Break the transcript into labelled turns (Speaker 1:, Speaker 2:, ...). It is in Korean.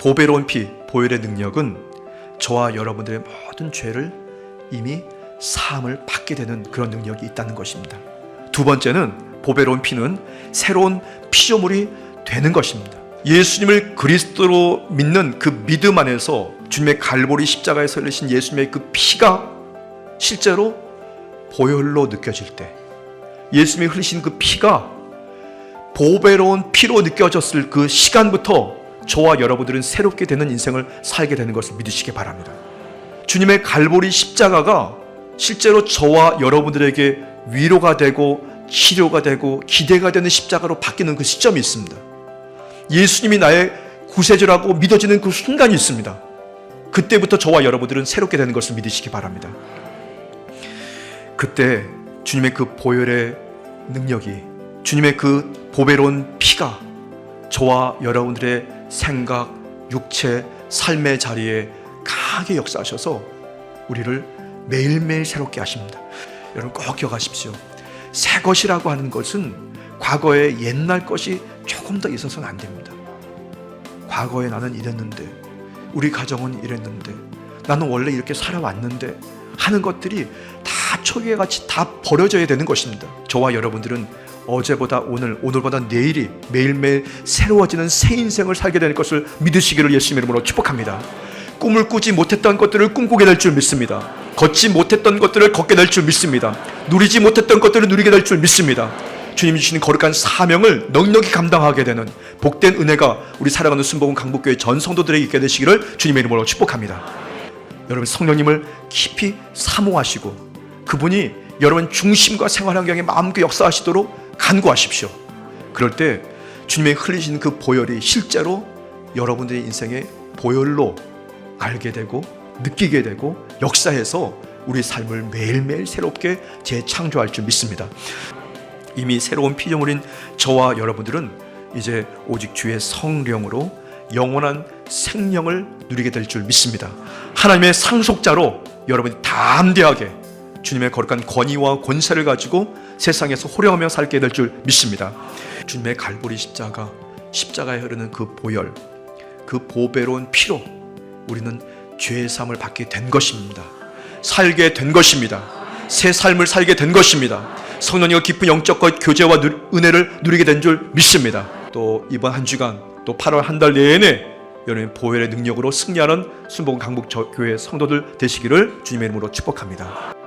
Speaker 1: 보배로운 피, 보혈의 능력은 저와 여러분들의 모든 죄를 이미 사함을 받게 되는 그런 능력이 있다는 것입니다. 두 번째는 보배로운 피는 새로운 피조물이 되는 것입니다. 예수님을 그리스도로 믿는 그 믿음 안에서 주님의 갈보리 십자가에서 흘리신 예수님의 그 피가 실제로 보혈로 느껴질 때 예수님이 흘리신 그 피가 보배로운 피로 느껴졌을 그 시간부터 저와 여러분들은 새롭게 되는 인생을 살게 되는 것을 믿으시기 바랍니다. 주님의 갈보리 십자가가 실제로 저와 여러분들에게 위로가 되고 치료가 되고 기대가 되는 십자가로 바뀌는 그 시점이 있습니다. 예수님이 나의 구세주라고 믿어지는 그 순간이 있습니다. 그때부터 저와 여러분들은 새롭게 되는 것을 믿으시기 바랍니다. 그때 주님의 그 보혈의 능력이 주님의 그 보배로운 피가 저와 여러분들의 생각, 육체, 삶의 자리에 강하게 역사하셔서 우리를 매일매일 새롭게 하십니다. 여러분 꼭 기억하십시오. 새 것이라고 하는 것은 과거의 옛날 것이 조금 더 있어서는 안 됩니다. 과거에 나는 이랬는데, 우리 가정은 이랬는데, 나는 원래 이렇게 살아왔는데 하는 것들이 다 초기에 같이 다 버려져야 되는 것입니다. 저와 여러분들은 어제보다 오늘, 오늘보다 내일이 매일매일 새로워지는 새 인생을 살게 될 것을 믿으시기를 예수님의 이름으로 축복합니다. 꿈을 꾸지 못했던 것들을 꿈꾸게 될 줄 믿습니다. 걷지 못했던 것들을 걷게 될 줄 믿습니다. 누리지 못했던 것들을 누리게 될 줄 믿습니다. 주님 주시는 거룩한 사명을 넉넉히 감당하게 되는 복된 은혜가 우리 살아가는 순복음 강북교회 전 성도들에게 있게 되시기를 주님의 이름으로 축복합니다. 여러분 성령님을 깊이 사모하시고 그분이 여러분 중심과 생활 환경에 마음껏 역사하시도록 간구하십시오. 그럴 때 주님의 흘리신 그 보혈이 실제로 여러분들의 인생의 보혈로 알게 되고 느끼게 되고 역사해서 우리 삶을 매일매일 새롭게 재창조할 줄 믿습니다. 이미 새로운 피조물인 저와 여러분들은 이제 오직 주의 성령으로 영원한 생명을 누리게 될 줄 믿습니다. 하나님의 상속자로 여러분이 담대하게 주님의 거룩한 권위와 권세를 가지고 세상에서 호령하며 살게 될 줄 믿습니다. 주님의 갈보리 십자가, 십자가에 흐르는 그 보혈, 그 보배로운 피로 우리는 죄의 삶을 받게 된 것입니다. 살게 된 것입니다. 새 삶을 살게 된 것입니다. 성령님과 깊은 영적 교제와 누- 은혜를 누리게 된 줄 믿습니다. 또 이번 한 주간 또 8월 한 달 내내 여러분 보혈의 능력으로 승리하는 순복음 강북 교회 성도들 되시기를 주님의 이름으로 축복합니다.